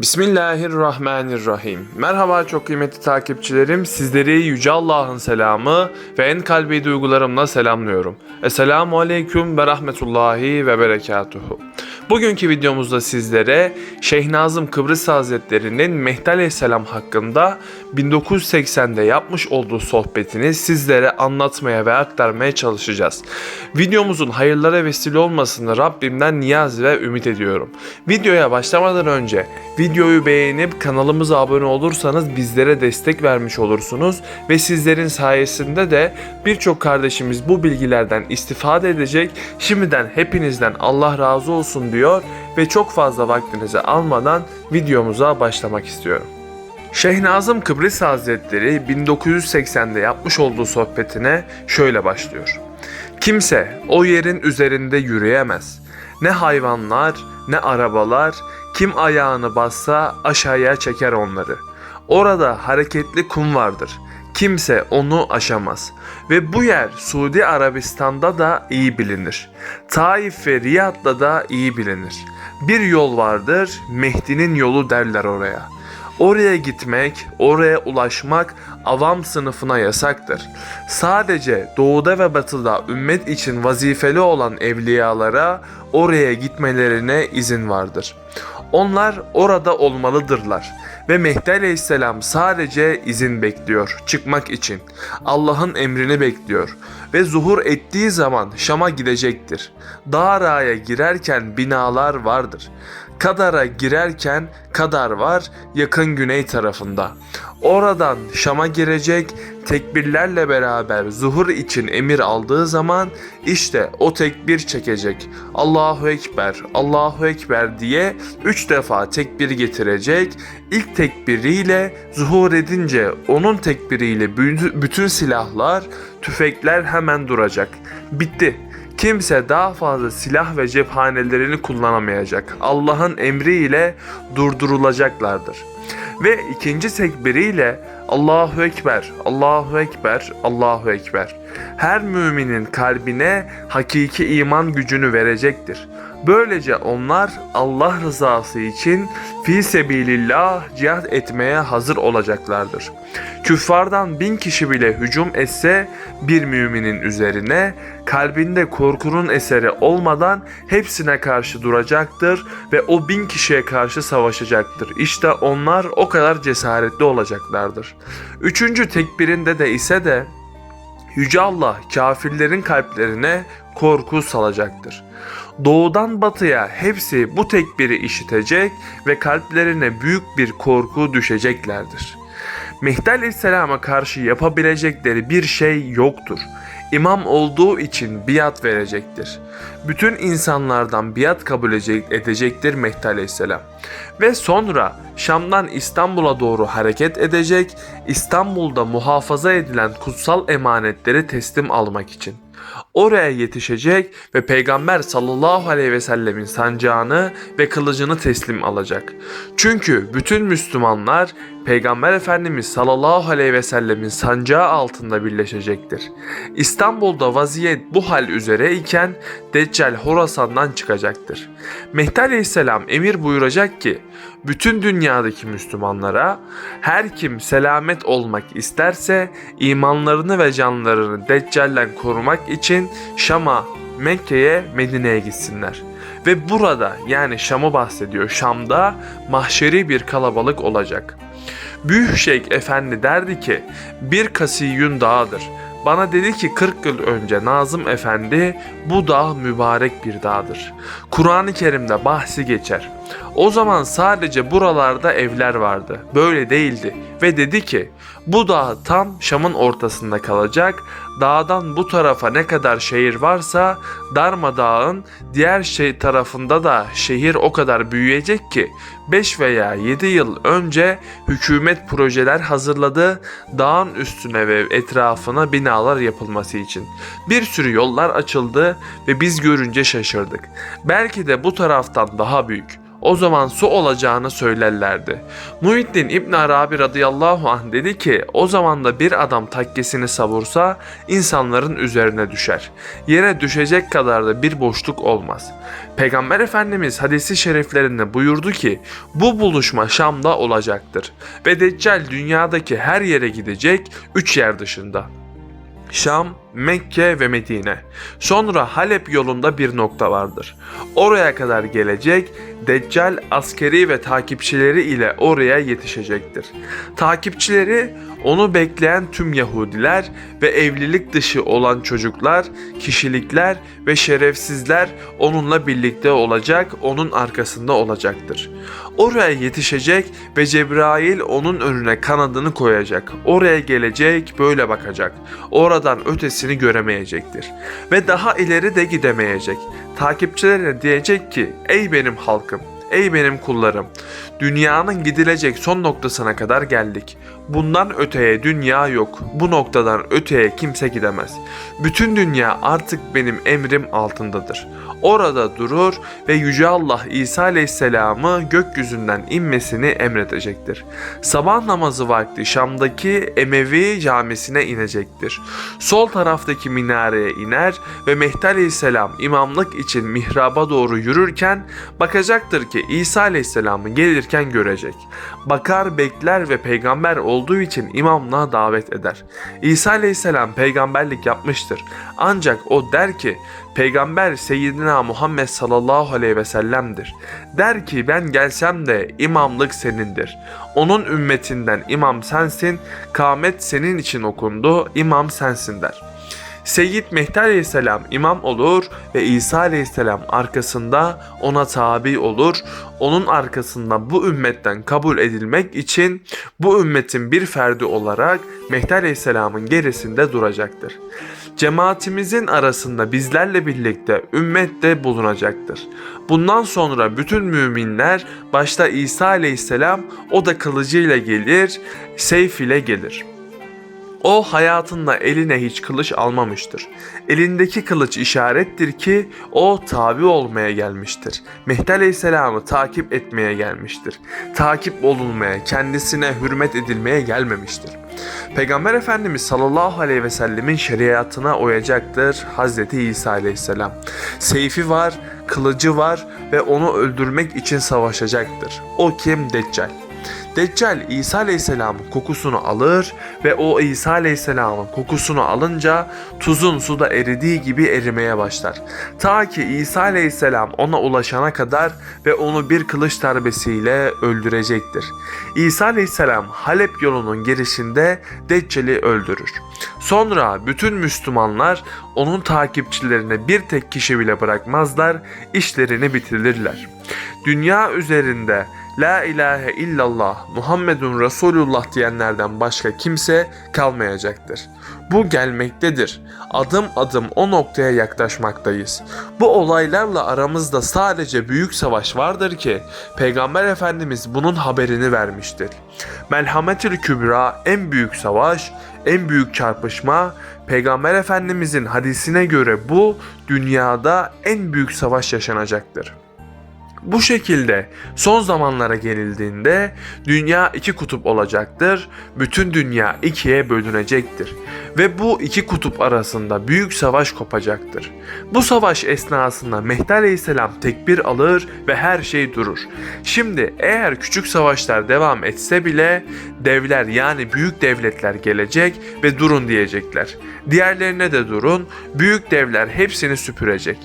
Bismillahirrahmanirrahim. Merhaba çok kıymetli takipçilerim. Sizleri Yüce Allah'ın selamı ve en kalbi duygularımla selamlıyorum. Esselamu Aleyküm ve Rahmetullahi ve Berekatuhu. Bugünkü videomuzda sizlere Şeyh Nazım Kıbrıs Hazretleri'nin Mehdi Aleyhisselam hakkında 1980'de yapmış olduğu sohbetini sizlere anlatmaya ve aktarmaya çalışacağız. Videomuzun hayırlara vesile olmasını Rabbimden niyaz ve ümit ediyorum. Videoya başlamadan önce videoyu beğenip kanalımıza abone olursanız bizlere destek vermiş olursunuz ve sizlerin sayesinde de birçok kardeşimiz bu bilgilerden istifade edecek. Şimdiden hepinizden Allah razı olsun diyor ve çok fazla vaktinizi almadan videomuza başlamak istiyorum. Şeyh Nazım Kıbrıs Hazretleri 1980'de yapmış olduğu sohbetine şöyle başlıyor. Kimse o yerin üzerinde yürüyemez. Ne hayvanlar, ne arabalar, kim ayağını bassa aşağıya çeker onları. Orada hareketli kum vardır. Kimse onu aşamaz. Ve bu yer Suudi Arabistan'da da iyi bilinir. Taif ve Riyad'da da iyi bilinir. Bir yol vardır, Mehdi'nin yolu derler oraya. Oraya gitmek, oraya ulaşmak avam sınıfına yasaktır. Sadece doğuda ve batıda ümmet için vazifeli olan evliyalara oraya gitmelerine izin vardır. Onlar orada olmalıdırlar ve Mehdi Aleyhisselam sadece izin bekliyor çıkmak için. Allah'ın emrini bekliyor ve zuhur ettiği zaman Şam'a gidecektir. Dağra'ya girerken binalar vardır. Kadar'a girerken Kadar var yakın güney tarafında. Oradan Şam'a girecek tekbirlerle beraber zuhur için emir aldığı zaman işte o tekbir çekecek. Allahu Ekber, Allahu Ekber diye üç defa tekbir getirecek. İlk tekbiriyle zuhur edince onun tekbiriyle bütün silahlar, tüfekler hemen duracak. Bitti. Kimse daha fazla silah ve cephanelerini kullanamayacak. Allah'ın emriyle durdurulacaklardır. Ve ikinci tekbiriyle Allahu Ekber, Allahu Ekber, Allahu Ekber. Her müminin kalbine hakiki iman gücünü verecektir. Böylece onlar Allah rızası için fi sebilillah cihat etmeye hazır olacaklardır. Küffardan bin kişi bile hücum etse bir müminin üzerine kalbinde korkunun eseri olmadan hepsine karşı duracaktır ve o bin kişiye karşı savaşacaktır. İşte onlar o kadar cesaretli olacaklardır. Üçüncü tekbirinde de ise de Yüce Allah kafirlerin kalplerine korku salacaktır. Doğudan batıya hepsi bu tekbiri işitecek ve kalplerine büyük bir korku düşeceklerdir. Mehdi Aleyhisselam'a karşı yapabilecekleri bir şey yoktur. İmam olduğu için biat verecektir. Bütün insanlardan biat kabul edecektir Mehdi Aleyhisselam. Ve sonra Şam'dan İstanbul'a doğru hareket edecek, İstanbul'da muhafaza edilen kutsal emanetleri teslim almak için oraya yetişecek ve Peygamber sallallahu aleyhi ve sellemin sancağını ve kılıcını teslim alacak. Çünkü bütün Müslümanlar Peygamber Efendimiz sallallahu aleyhi ve sellemin sancağı altında birleşecektir. İstanbul'da vaziyet bu hal üzere iken Deccal Horasan'dan çıkacaktır. Mehdi aleyhisselam emir buyuracak ki bütün dünyadaki Müslümanlara her kim selamet olmak isterse imanlarını ve canlarını Deccal'den korumak için Şam'a, Mekke'ye, Medine'ye gitsinler. Ve burada yani Şam'ı bahsediyor. Şam'da mahşeri bir kalabalık olacak. Büyük Şeyh Efendi derdi ki bir kasiyün dağıdır. Bana dedi ki 40 yıl önce Nazım Efendi bu dağ mübarek bir dağdır. Kur'an-ı Kerim'de bahsi geçer. O zaman sadece buralarda evler vardı. Böyle değildi. Ve dedi ki bu dağ tam Şam'ın ortasında kalacak. Dağdan bu tarafa ne kadar şehir varsa Darmadağ'ın diğer şey tarafında da şehir o kadar büyüyecek ki 5 veya 7 yıl önce hükümet projeler hazırladı dağın üstüne ve etrafına binalar yapılması için. Bir sürü yollar açıldı ve biz görünce şaşırdık. Belki de bu taraftan daha büyük. O zaman su olacağını söylerlerdi. Muhittin İbn Arabi radıyallahu anh dedi ki o zaman da bir adam takkesini savursa insanların üzerine düşer. Yere düşecek kadar da bir boşluk olmaz. Peygamber Efendimiz hadisi şeriflerinde buyurdu ki bu buluşma Şam'da olacaktır ve Deccal dünyadaki her yere gidecek üç yer dışında. Şam, Mekke ve Medine. Sonra Halep yolunda bir nokta vardır. Oraya kadar gelecek, Deccal askeri ve takipçileri ile oraya yetişecektir. Takipçileri onu bekleyen tüm Yahudiler ve evlilik dışı olan çocuklar, kişilikler ve şerefsizler onunla birlikte olacak, onun arkasında olacaktır. Oraya yetişecek ve Cebrail onun önüne kanadını koyacak. Oraya gelecek, böyle bakacak. Oradan ötesini göremeyecektir. Ve daha ileri de gidemeyecek. Takipçilerine diyecek ki, ey benim halkım, ey benim kullarım, dünyanın gidilecek son noktasına kadar geldik. Bundan öteye dünya yok. Bu noktadan öteye kimse gidemez. Bütün dünya artık benim emrim altındadır. Orada durur ve Yüce Allah İsa Aleyhisselam'ı gökyüzünden inmesini emredecektir. Sabah namazı vakti Şam'daki Emevi camisine inecektir. Sol taraftaki minareye iner ve Mehdi Aleyhisselam imamlık için mihraba doğru yürürken bakacaktır ki İsa Aleyhisselam'ı gelirken görecek. Bakar bekler ve peygamber olduğu için imamlığa davet eder. İsa Aleyhisselam peygamberlik yapmıştır. Ancak o der ki Peygamber Seyyidina Muhammed sallallahu aleyhi ve sellem'dir. Der ki ben gelsem de imamlık senindir. Onun ümmetinden imam sensin, kâmet senin için okundu, imam sensin der. Seyyid Mehdi Aleyhisselam imam olur ve İsa Aleyhisselam arkasında ona tabi olur. Onun arkasında bu ümmetten kabul edilmek için bu ümmetin bir ferdi olarak Mehdi Aleyhisselam'ın gerisinde duracaktır. Cemaatimizin arasında bizlerle birlikte ümmet de bulunacaktır. Bundan sonra bütün müminler başta İsa Aleyhisselam o da kılıcıyla gelir, seyf ile gelir.'' O hayatında eline hiç kılıç almamıştır. Elindeki kılıç işarettir ki o tabi olmaya gelmiştir. Mehdi Aleyhisselam'ı takip etmeye gelmiştir. Takip olunmaya, kendisine hürmet edilmeye gelmemiştir. Peygamber Efendimiz sallallahu aleyhi ve sellemin şeriatına uyacaktır Hazreti İsa aleyhisselam. Seyfi var, kılıcı var ve onu öldürmek için savaşacaktır. O kim? Deccal. Deccal İsa Aleyhisselam'ın kokusunu alır ve o İsa Aleyhisselam'ın kokusunu alınca tuzun suda eridiği gibi erimeye başlar. Ta ki İsa Aleyhisselam ona ulaşana kadar ve onu bir kılıç darbesiyle öldürecektir. İsa Aleyhisselam Halep yolunun girişinde Deccal'i öldürür. Sonra bütün Müslümanlar onun takipçilerine bir tek kişi bile bırakmazlar, işlerini bitirirler. Dünya üzerinde La ilahe illallah Muhammedun Resulullah diyenlerden başka kimse kalmayacaktır. Bu gelmektedir. Adım adım o noktaya yaklaşmaktayız. Bu olaylarla aramızda sadece büyük savaş vardır ki Peygamber Efendimiz bunun haberini vermiştir. Melhametül Kübra en büyük savaş, en büyük çarpışma Peygamber Efendimizin hadisine göre bu dünyada en büyük savaş yaşanacaktır. Bu şekilde son zamanlara gelindiğinde dünya iki kutup olacaktır. Bütün dünya ikiye bölünecektir. Ve bu iki kutup arasında büyük savaş kopacaktır. Bu savaş esnasında Mehdi Aleyhisselam tekbir alır ve her şey durur. Şimdi eğer küçük savaşlar devam etse bile devler yani büyük devletler gelecek ve durun diyecekler. Diğerlerine de durun. Büyük devler hepsini süpürecek.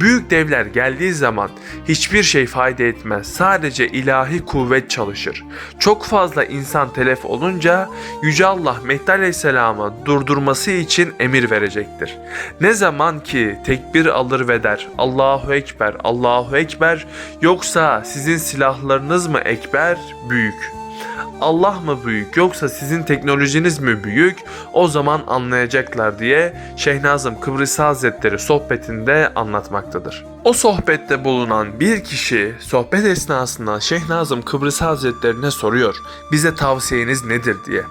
Büyük devler geldiği zaman hiçbir şey fayda etmez. Sadece ilahi kuvvet çalışır. Çok fazla insan telef olunca Yüce Allah Mehdi Aleyhisselam'a durdurması için emir verecektir. Ne zaman ki tekbir alır ve der Allahu Ekber, Allahu Ekber yoksa sizin silahlarınız mı ekber, büyük.'' Allah mı büyük yoksa sizin teknolojiniz mi büyük o zaman anlayacaklar diye Şeyh Nazım Kıbrıs Hazretleri sohbetinde anlatmaktadır. O sohbette bulunan bir kişi sohbet esnasında Şeyh Nazım Kıbrıs Hazretlerine soruyor. Bize tavsiyeniz nedir diye.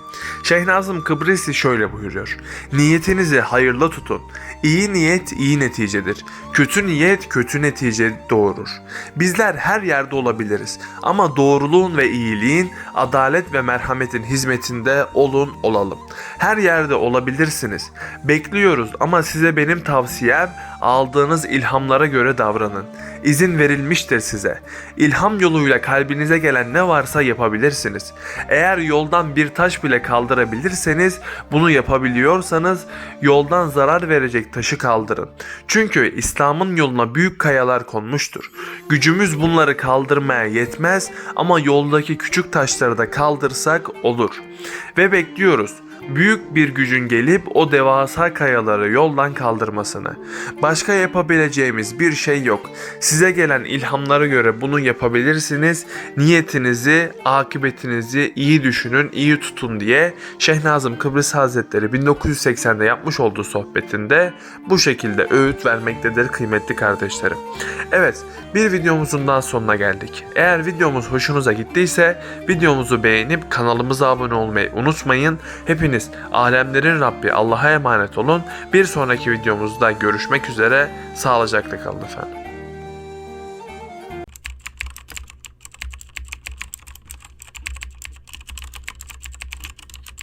Şeyh Nazım Kıbrısi şöyle buyuruyor. Niyetinizi hayırlı tutun. İyi niyet iyi neticedir. Kötü niyet kötü netice doğurur. Bizler her yerde olabiliriz ama doğruluğun ve iyiliğin, adalet ve merhametin hizmetinde olun olalım. Her yerde olabilirsiniz. Bekliyoruz ama size benim tavsiyem aldığınız ilhamlara göre davranın. İzin verilmiştir size. İlham yoluyla kalbinize gelen ne varsa yapabilirsiniz. Eğer yoldan bir taş bile kaldırabilirseniz, bunu yapabiliyorsanız yoldan zarar verecek taşı kaldırın. Çünkü İslam'ın yoluna büyük kayalar konmuştur. Gücümüz bunları kaldırmaya yetmez ama yoldaki küçük taşları da kaldırsak olur. Ve bekliyoruz büyük bir gücün gelip o devasa kayaları yoldan kaldırmasını. Başka yapabileceğimiz bir şey yok. Size gelen ilhamlara göre bunu yapabilirsiniz. Niyetinizi, akıbetinizi iyi düşünün, iyi tutun diye Şeyh Nazım Kıbrıs Hazretleri 1980'de yapmış olduğu sohbetinde bu şekilde öğüt vermektedir kıymetli kardeşlerim. Evet, bir videomuzun daha sonuna geldik. Eğer videomuz hoşunuza gittiyse videomuzu beğenip kanalımıza abone olmayı unutmayın. Hepiniz alemlerin Rabbi Allah'a emanet olun. Bir sonraki videomuzda görüşmek üzere. Sağlıcakla kalın efendim.